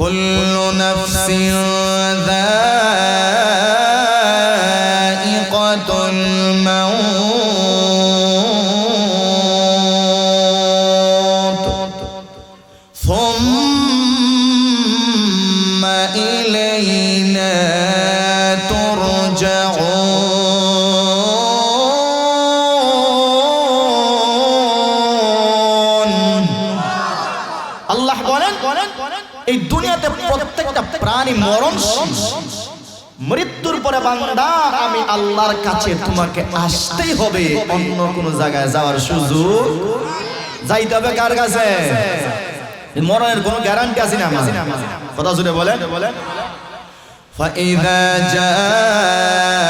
كل نفس ذائقة প্রাণী মরণশীল মৃত্যুর পরে বান্দা আমি আল্লাহর কাছে তোমাকে আসতেই হবে অন্য কোন জায়গায় যাওয়ার সুযোগ যাইতে হবে কার কাছে এই মরণের কোনো গ্যারান্টি আছে না আমার কথা জুড়ে বলেন বলেন فإذا جاء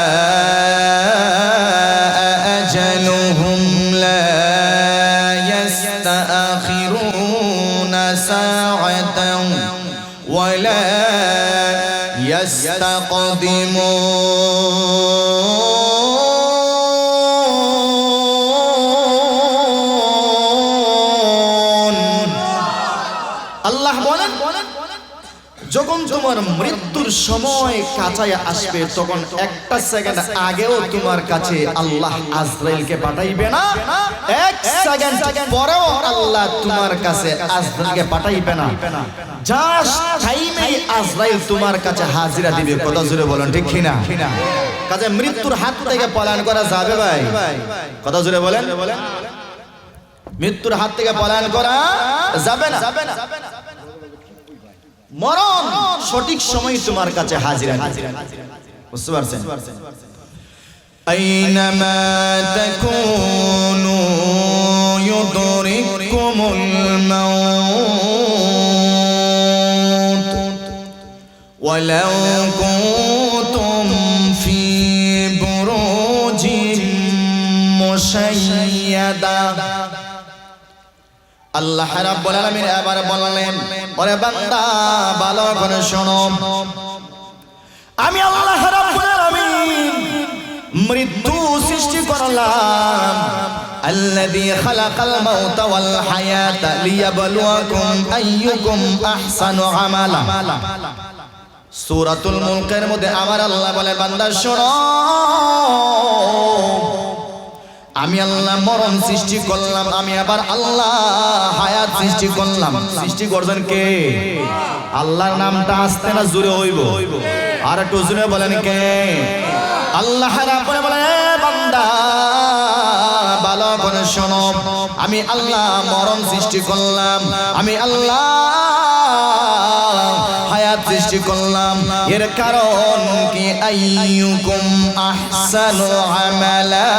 يستقدمون আল্লাহ বলেন যখন তোমার মৃত্যুর সময় কাছায় আসবে তখন একটা সেকেন্ড আগেও তোমার কাছে আল্লাহ আজরাইলকে পাঠাইবে না এক সেকেন্ড পরেও আল্লাহ তোমার কাছে আজরাইলকে পাঠাইবে না। জাস্ট টাইমে আজরাইল তোমার কাছে হাজিরা দিবে। কথা জুড়ে বলেন, ঠিক কিনা? কাজে মৃত্যুর হাত থেকে পলায়ন করা যাবে ভাই। কথা জুড়ে বলেন? মৃত্যুর হাত থেকে পলায়ন করা যাবে না। যাবে না মরণ সঠিক সময় তোমার কাছে হাজিরা বুঝতে পারছেন? أينما تكونوا يدرككم الموت ولو كنتم في بروج مشيدة আল্লাহ রাব্বুল আলামিন এবার বললেন ওরে বান্দা ভালো করে শোনো আমি আল্লাহ রাব্বুল আলামিন মৃত্যু সৃষ্টি করলাম الذي خلق الموت والحياة ليبلوكم أيكم أحسن عملا সূরাতুল মুলকের মধ্যে আমার আল্লাহ বলে বান্দা শোনো আমি আল্লাহ মরণ সৃষ্টি করলাম আমি আবার আল্লাহ হায়াত সৃষ্টি করলাম সৃষ্টি করছেন কে আল্লাহর নামটা আসতে না জুড়ে হইব আর একটু জুড়ে বলেন কে আল্লাহ রাব্বুল বলে, "এ বান্দা, ভালো করে আমি আল্লাহ মরণ সৃষ্টি করলাম, আমি আল্লাহ হায়াত সৃষ্টি করলাম। এর কারণ কি? আইয়ুকুম আহসানু আমালা।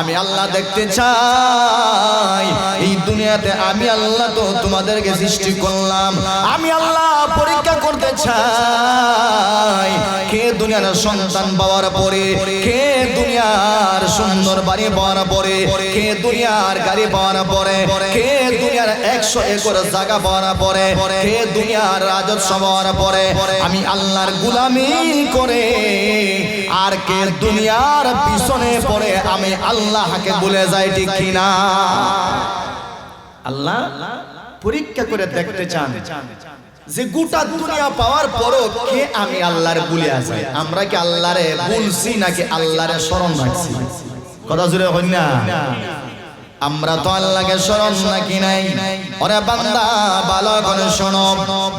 আমি আল্লাহ দেখতে চাই দুনিয়াতে আমি আল্লাহ তো তোমাদেরকে সৃষ্টি করলাম। আমি আল্লাহ পরীক্ষা করতে চাই। কে দুনিয়ার সন্তান পাওয়ার পরে, কে দুনিয়ার সুন্দর বাড়ি পাওয়ার পরে, কে দুনিয়ার গাড়ি পাওয়ার পরে, কে দুনিয়ার একশো একর জায়গা পাওয়ার পরে, কে দুনিয়ার রাজস্ব পাওয়ার পরে, আমি আল্লাহর গুলামি করে আর কে দুনিয়ার পিছনে পড়ে আমি আল্লাহকে ভুলে যাই ঠিক কিনা? আল্লাহ পরীক্ষা করে দেখতে চান যে গোটা দুনিয়া পাওয়ার পরও কে আমি আল্লাহর ভুলে আছি? আমরা কি আল্লাহরে ভুলছি নাকি আল্লাহরে স্মরণ রাখছি? কথা জুড়ে হই না। আমরা তো আল্লাহকে স্মরণ নাকি নাই। ওরে বান্দা, ভালো করে শোনো।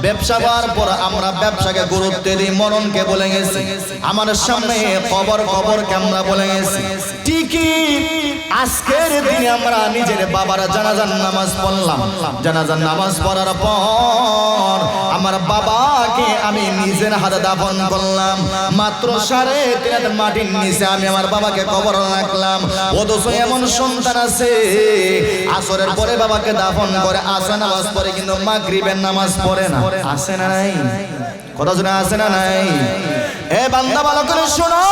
ব্যবসা পাওয়ার পর আমরা ব্যবসাকে গুরুত্ব দিই, মরণকে বলে গেছি। আমার সামনে খবর খবরকে আমরা বলে গেছি। ঠিকই। আজকের দিনে আমরা নিজের বাবার জানাজান নামাজ পড়লাম। জানাজান নামাজ পড়ার পর আমার বাবাকে আমি নিজের হাতে দাফন করলাম। মাত্র সাড়ে তিন মাটির নিচে আমি আমার বাবাকে কবর রাখলাম। অথচ এমন সন্তান আছে, আসরের পরে বাবাকে দাফন করে আসা নামাজ পড়ে, কিন্তু মাগরিবের নামাজ পড়ে না। আসে না নাই? কথা শুনে আসে না নাই? এ বান্দা ভালো করে শোনো।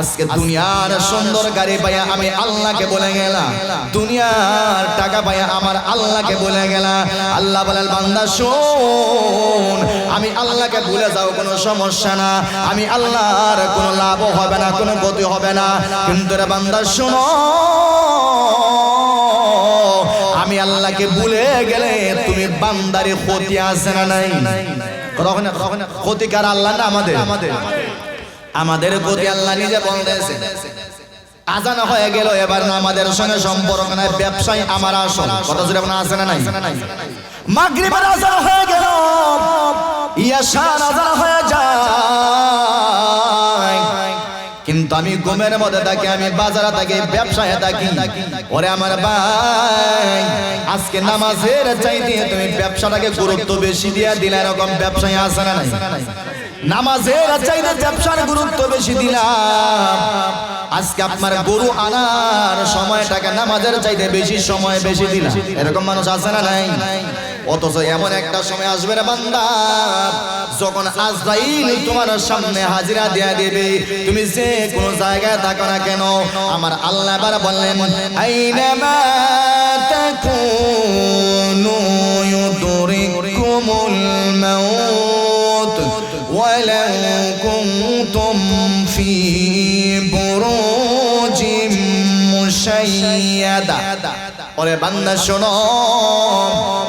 আজকে দুনিয়ার সুন্দর গাড়ি পাইয়া আমি আল্লাহকে বলে গেলাম। দুনিয়ার টাকা পাইয়া আমার আল্লাহকে বলে গেলাম। আল্লাহ বলেন বান্দা শোন আমি আল্লাহকে ভুলে যাও কোনো সমস্যা না। আমি আল্লাহর কোনো লাভ হবে না কোনো গতি হবে না। কিন্তু রে বান্দা শোনো আমি আল্লাহকে ভুলে গেলে তুমি বান্দারে ক্ষতি আছে না নাই? ক্ষতিকার আল্লাহ না আমাদের? আমাদের। আমাদের প্রতি আল্লাহ নিজে বলতেছে। আজান হয়ে গেল এবার না আমাদের সঙ্গে সম্পর্ক নাই ব্যবসায় আমার আসল। কথা যদি আপনার আসে না নাই? মাগরিবের আজান হয়ে গেল ইয়াশার আজান হয়ে যায়। কিন্তু আমি ঘুমের মধ্যে থাকি, আমি বাজারে থাকি, ব্যবসায় থাকি। ওরে আমার ভাই, আজকে নামাজের চাইতে তুমি ব্যবসাটাকে গুরুত্ব বেশি দিয়া দিলা, এরকম ব্যবসায় আসে না নাই? নামাজের চাইতে ব্যবসার গুরুত্ব বেশি দিলাম আজকে আপনার গরু আনার সময়টাকে নামাজের চাইতে বেশি সময় বেশি দিলাম এরকম মানুষ আছে না নাই? অথচ এমন একটা সময় আসবে রে বান্দা, যখন আজরাইল তোমার সামনে হাজিরা দেয়া দেবে, তুমি যে কোনো জায়গায় থাকো না কেন, আমার আল্লাহ এবার বললেন, আইনামা ওরে বান্দা, শোনো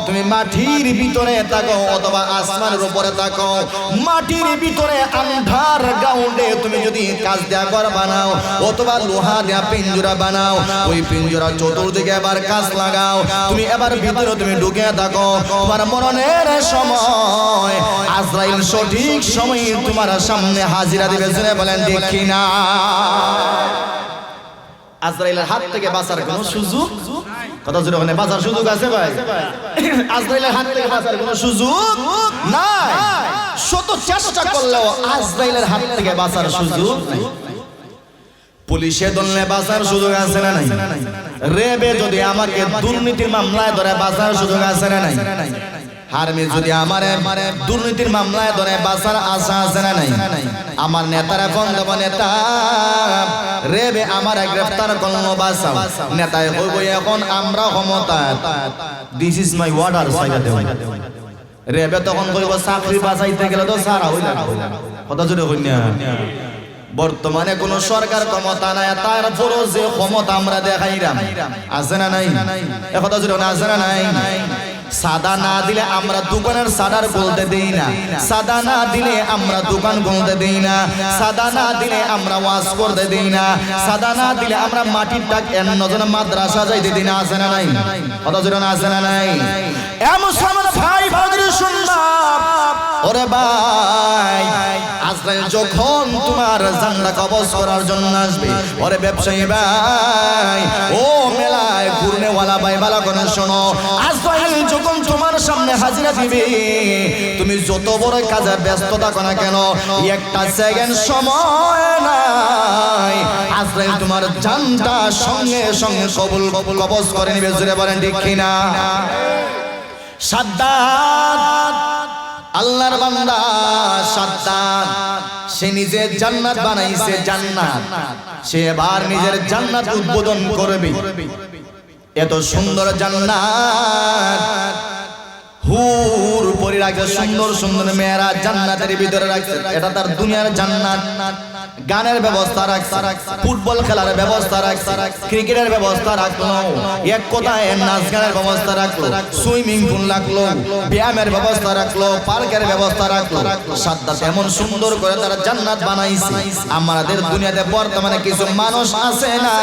তুমি মাটির ভিতরে থাকো অথবা আসমানের উপরে থাকো। মাটির ভিতরে আন্ধার গ্রাউন্ডে তুমি যদি কাজ দেয়া ঘর বানাও অথবা লোহা দেয়া পিঞ্জরা বানাও, ওই পিঞ্জরা চতুর্দিকে এবার কাজ লাগাও। তুমি এবার ভিতরে তুমি ঢুকে থাকো। তোমার মরণের সময়। আজরাইল সঠিক সময় তোমার সামনে হাজিরা দিবে। বলেন দেখি না আজরাইলের হাত থেকে বাঁচার কোনো সুযোগ? কথা জোরে ওখানে বাঁচার সুযোগ আছে ভাই? আজরাইলের হাত থেকে বাঁচার কোনো সুযোগ নাই? শত চেষ্টা করলেও আজরাইলের হাত থেকে বাঁচার সুযোগ নাই। পুলিশে দলনে বাঁচার সুযোগ আছে না নাই? রেবে যদি আমাকে দুর্নীতির মামলায় ধরে বাঁচার সুযোগ আছে না নাই। হারমি যদি আমার দুর্নীতির মামলায় ধরে, বাঁচার আশা আছে না নাই? আমার নেতারা কোন দেব নেতা। রেবে আমার গ্রেফতার করল, বাঁচাও। নেতায় হইব এখন আমরা ক্ষমতা দিস ইজ মাই ওয়ার্ডার সাইডা দেওয়া রেবে তখন কইব, চাকরি বাঁচাইতে গেলে তো সারা হইলা কথা জুড়ে হই না। বর্তমানে কোন সরকার ক্ষমতা নাই তারপরও যে ক্ষমতা আমরা দেখাইরাম। আছে না নাই? কথা জুড়ে আছে না নাই? সাদা না দিলে আমরা দোকানের সাদার বলতে দেই না। সাদা না দিলে আমরা দোকান বলতে দেই না। সাদা না দিলে আমরা ওয়াজ করতে দেই না। সাদা না দিলে আমরা মাটির টাক নজন মাদ্রাসা যাইতে দিই না, আছে না নাই? কথা জোরে না, আছে না নাই? এমন ভাই ভাগরে শুনলাম ওরে ভাই। আজরাইল যখন তোমার জান্নাত কবজ করার জন্য আসবে, ওরে ব্যবসায়ী ভাই, ও মেলায় ঘুরনেওয়ালা ভাই, ভালো করে শোনো। আজরাইল যখন তোমার সামনে হাজিরা দিবে, তুমি যত বড় কাজে ব্যস্ত থাকো না কেন, একটা সেকেন্ড সময় নাই। আজরাইল তোমার জানটা সঙ্গে সঙ্গে কবুল, কবজ করে নিবে জুড়ে বলেন ঠিক কিনা? সাদ্দাত আল্লাহর বান্দা সাদ্দাত সে নিজে জান্নাত বানাইছে জান্নাত। সে এবার নিজের জান্নাত উদ্বোধন করবে। এত সুন্দর জান্নাত। হুর পরি রাখছে সুন্দর সুন্দর মেয়েরা জান্নাতের ভিতরে রাখছে এটা তার দুনিয়ার জান্নাত। গানের ব্যবস্থা রাখছে, ফুটবল খেলার ব্যবস্থা রাখছে, ক্রিকেটের ব্যবস্থা রাখল, এক কথায় নাচ গানের ব্যবস্থা রাখল, সুইমিং পুল রাখল, ব্যায়ামের ব্যবস্থা রাখল, পার্কের ব্যবস্থা রাখল। সাদ্দাত এমন সুন্দর করে তারা জান্নাত বানাইছে। আমাদের দুনিয়াতে বর্তমানে কিছু মানুষ আছে না,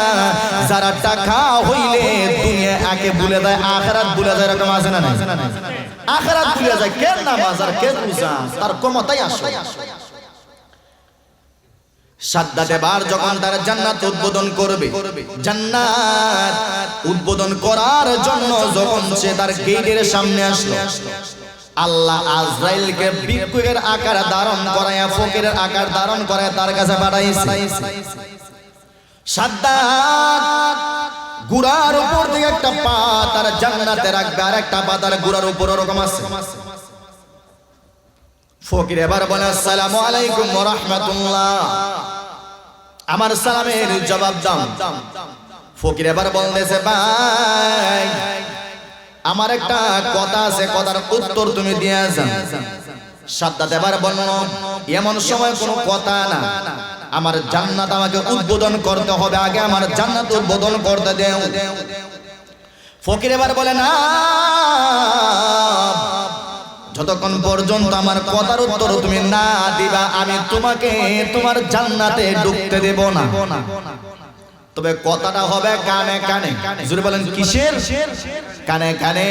যারা টাকা হইলে দুনিয়া একে ভুলে দেয় আখেরাত ভুলে যায়, এরকম আছে না আখেরাত ভুলে যায় কে নামাজ আর কে রোজা? তার ক্ষমতাই আসে। সাদ্দাত এবার যখন তারা জান্নাত উদ্বোধন করবে। জান্নাত উদ্বোধন করার জন্য যখন সে তার গেটের সামনে আসলো, আল্লাহ আজরাইলকে ভিক্ষুকের আকার ধারণ করায়া ফকিরের আকার ধারণ করায় তার কাছে পাঠাইছে। সাদ্দাত গুড়ার উপর থেকে একটা পা তার জান্নাতে রাখবে, আর একটা পা তার গুড়ার উপর ওরকম আছে। ফকির এবার বলে, আসসালামু আলাইকুম রাহমাতুল্লাহ। আমার সালামের জবাব দাও। ফকির এবার বলতেছে, ভাই, আমার একটা কথা আছে, কথার উত্তর তুমি দিয়ে যাও। সাদ্দাত এবার বলল, এমন সময় কোনো কথা না। আমার জান্নাত আমাকে উদ্বোধন করতে হবে। আগে আমার জান্নাত উদ্বোধন করতে দেও। ফকির এবার বলে, না যতক্ষণ পর্যন্ত আমার কথার উত্তর তুমি না দিবা, আমি তোমাকে তোমার জান্নাতে ঢুকতে দেব না। তবে কথাটা হবে কানে কানে। জুড়ে বলেন, কিসের? কানে কানে।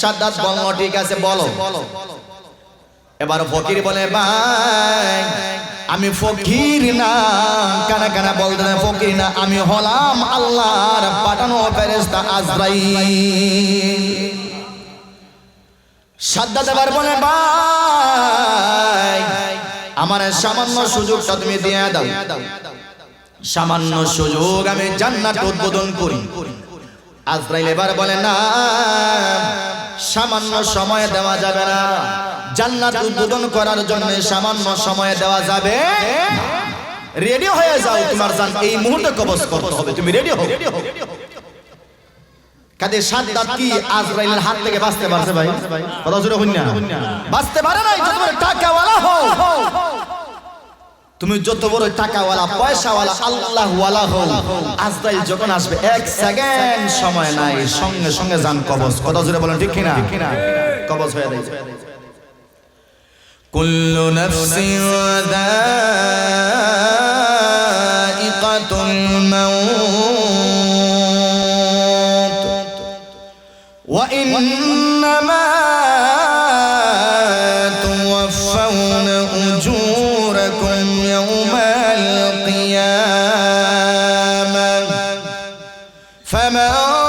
সাদ্দাত বঙ্গ ঠিক আছে, বলো। এবার ফকির বলে, ভাই, আমি ফকির না। কানা কানা বলতে না ফকির না, আমি হলাম আল্লাহর পাঠানো ফেরেস্তা আজরাইল। সাদ্দাত এবার বলে, ভাই, আমার সামান্য সুযোগটা তুমি দিয়ে দাও। সামান্য সুযোগ আমি জান্নাত উদ্বোধন করি। আজরাইল এবার বলে, না, সামান্য সময় দেওয়া যাবে না। জান্নাত উদ্বোধন করার জন্য সামান্য সময় দেওয়া যাবে। রেডি হয়ে যাও, তোমার জান, এই মুহূর্তে কবজ করতে হবে। তুমি রেডি হও। কাজে দাঁত কি আজরাইলের হাত থেকে বাঁচতে পারছে ভাই? কথা জোরে কন্যা বাঁচতে পারে নাই, যত বড় টাকাওয়ালা হও তুমি যত বড় টাকাওয়ালা, পয়সাওয়ালা, আল্লাহওয়ালা হও আজরাইল যখন আসবে, এক সেকেন্ড সময় নাই, সঙ্গে সঙ্গে যান কবজ। কথা জোরে বলেন, ঠিক কিনা? কবজ হয়ে যায় কুল্লু নফসিন দাআ وإنما توفون أجوركم يوم القيامة. فمن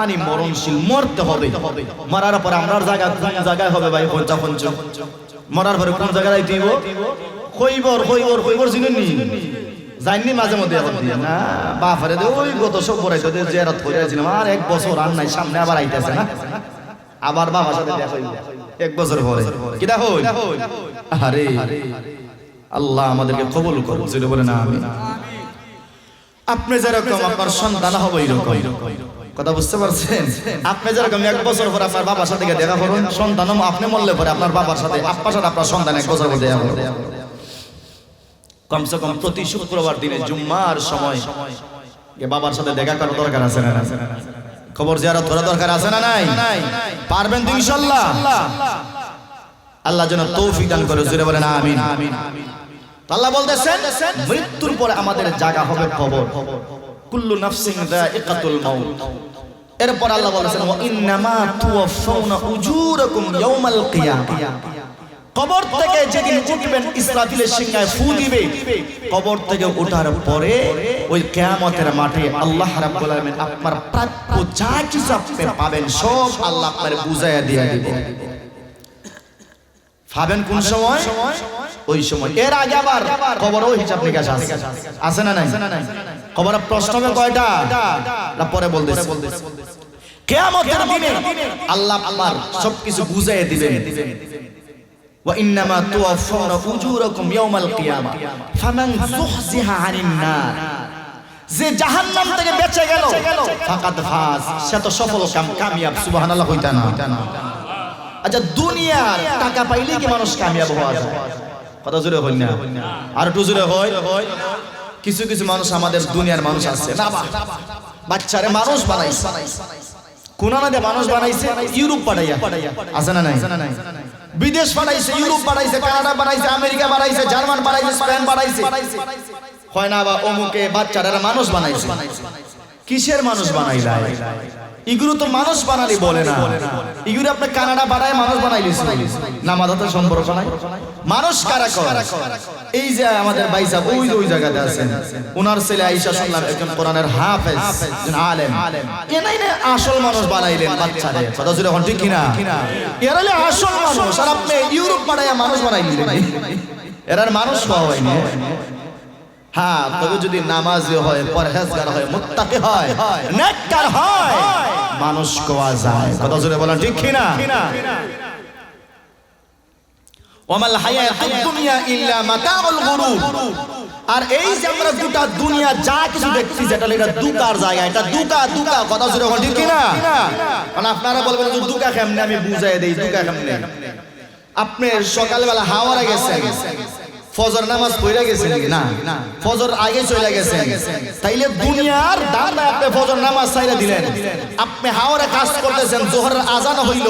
প্রাণী মরণশীল মরতে হবে। মরার পর আমরা জায়গা কোন জায়গায় হবে ভাই? পঞ্চা, পঞ্চ। মরার পরে কোন জায়গায় দিব? কইবর কইবর কইবর জিনেন নি? জাননি মাঝে মধ্যে এখন দিয়ে। না বাফারে দে, ওই গত সব বড়াইতো দে জেরাত করে আছিলাম আর এক বছর আর নাই, সামনে আবার আইতেছে না? আবার বাবার সাথে দেখা এক বছর পরে। কি দেখা আরে, আল্লাহ আমাদেরকে কবুল করুন বলে না আমি আপনি যেরকম আপনার সন্তান হবে এরকম কথা বুঝতে পারছেন? আপনি যেরকম এক বছর পরে আপনার বাবার সাথে দেখা করুন সন্তানও আপনি মরলে পরে আপনার বাবার সাথে আপনার সাথে আপনার সন্তান এক বছর পরে দেখা কমসে কম প্রতি শুক্রবার দিনে জুম্মার সময় বাবার সাথে দেখা করার দরকার আছে না খবর জিয়ারত করার দরকার আছে না নাই? পারবেন তো ইনশাআল্লাহ আল্লাহ যেন তৌফিক দান করে জুড়ে বলেন আমিন। আল্লাহ বলতেছেন, মৃত্যুর পরে আমাদের জায়গা হবে কবর। কুল্লু নাফসিন যায়িকাতুল মাউত। এরপর আল্লাহ বলেছেন ইন্নামা তুওয়াফাউনা উজুরাকুম ইয়াউমাল কবর থেকে যেদিন উঠবেন, ইসরাফিলের সিংহায় ফু দিবে। কবর থেকে ওঠার পরে ওই কিয়ামতের মাঠে আল্লাহ রাব্বুল আলামিন আপনার প্রাপ্য যা কিছু আপনি পাবেন, সব আল্লাহ আপনার বুঝাইয়া দিয়ে দিবে। পাবেন কোন সময় ওই সময় এর আগে আবার খবরও হিসাব নিকাশ আছে আছে না নাই খবরের প্রশ্ন হবে কয়টা না পরে বলতেছে কিয়ামতের দিনে আল্লাহ আমার সবকিছু বুঝাইয়া দিবেন وإنما توفون أجوركم يوم القيامة فمن زحزح عن النار যে জাহান্নাম থেকে বেঁচে গেল ফাকাদ ফাজ সে তো সফল কাম কামিয়াব সুবহানাল্লাহ কইতা না আচ্ছা দুনিয়ার টাকা পাইলে কি মানুষ কামিয়াব হওয়া যায়? কথা জোরে হই না। আর একটু জোরে হয় কিছু কিছু মানুষ আমাদের দুনিয়ার মানুষ আছে। না বাচ্চারে মানুষ বানাইছে। কোন মানুষ বানাইছে, ইউরোপ পাঠাইয়া। আছে না নাই? বিদেশ পাঠাইছে, ইউরোপ বানাইছে কানাডা বানাইছে আমেরিকা বানাইছে জার্মান বানাইছে স্পেন বানাইছে হয় না বা, অমুকে বাচ্চারা মানুষ বানাইছে। কিসের মানুষ বানাইলাই এগুলো তো মানুষ বানালি বলে না। এগুলো আপনি কানাডা বানায় মানুষ বানাই নামাজ হাতে সম্পর্ক নাই। মানুষ কারা করে? এই যে আমাদের বাইসা ওই ওই জায়গাতে আছেন। ওনার ছেলে আইসা শুনলাম, একজন কোরআনের হাফেজ আলেম। এ নাই না আসল মানুষ বানাইলেন বাচ্চারে কথা ছিল এখন ঠিক কিনা? এরালে আসল মানুষ। আর আপনি ইউরোপ বানাইয়া মানুষ বানাইলেন এরার মানুষ হওয়া হয়নি। হ্যাঁ তবে যদি নামাজি হয়, পরহেজগার হয়, মুত্তাকি হয়, নেককার হয়, মানুষ কোয়া যায়। কথা জোরে বলেন, ঠিক কিনা ওয়ামাল হায়াতুদ দুনিয়া ইল্লা মাতাউল গুরুর আর এই যে আমরা গোটা দুনিয়া যা কিছু দেখছি যেটা এটা দুকার জায়গা, এটা দুকা দুকা, কথা জোরে বলেন, ঠিক কিনা কারণ আপনারা বলবেন যে দুকা কেমনে? আমি বুঝাই দেই, দুকা কেমনে? আপনি সকালবেলা হাওয়ারে গেছেন। ফজর নামাজ পড়ে গেছেন না। ফজর আগে চলে গেছেন। তাইলে দুনিয়ার দাম আপনি ফজর নামাজ চাইলে দিলেন। আপনি হাওরে কাজ করতেছেন জোহরের আজান হইল।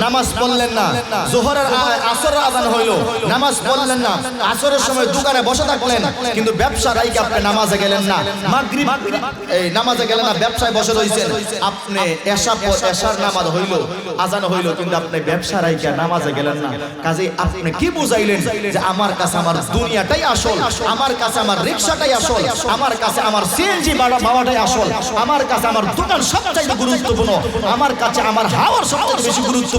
নামাজ পড়লেন না। জোহরের আ- আসরের আজান হইল। নামাজ পড়লেন না। আসরের সময় দোকানে বসে থাকলেন। কিন্তু ব্যবসা রাইকে আপনি নামাজে গেলেন না। মাগরিব এই নামাজে গেলেন না ব্যবসায় বসে রইছেন। আপনি এশা এশার নামাজ হইল আজান হইল কিন্তু আপনি ব্যবসা রাইকে নামাজে গেলেন না। কাজে আপনি কি বুঝাইলেন যে আমার কাছে আমার দুনিয়াটাই আসল, আমার কাছে আমার রিক্সাটাই আসল, আমার কাছে আমার সিএনজি বাবাটাই আসল, আমার কাছে আমার দোকান সবচাইতে গুরুত্বপূর্ণ, আমার কাছে আমার হাওয়ার সবচেয়ে বেশি গুরুত্বপূর্ণ।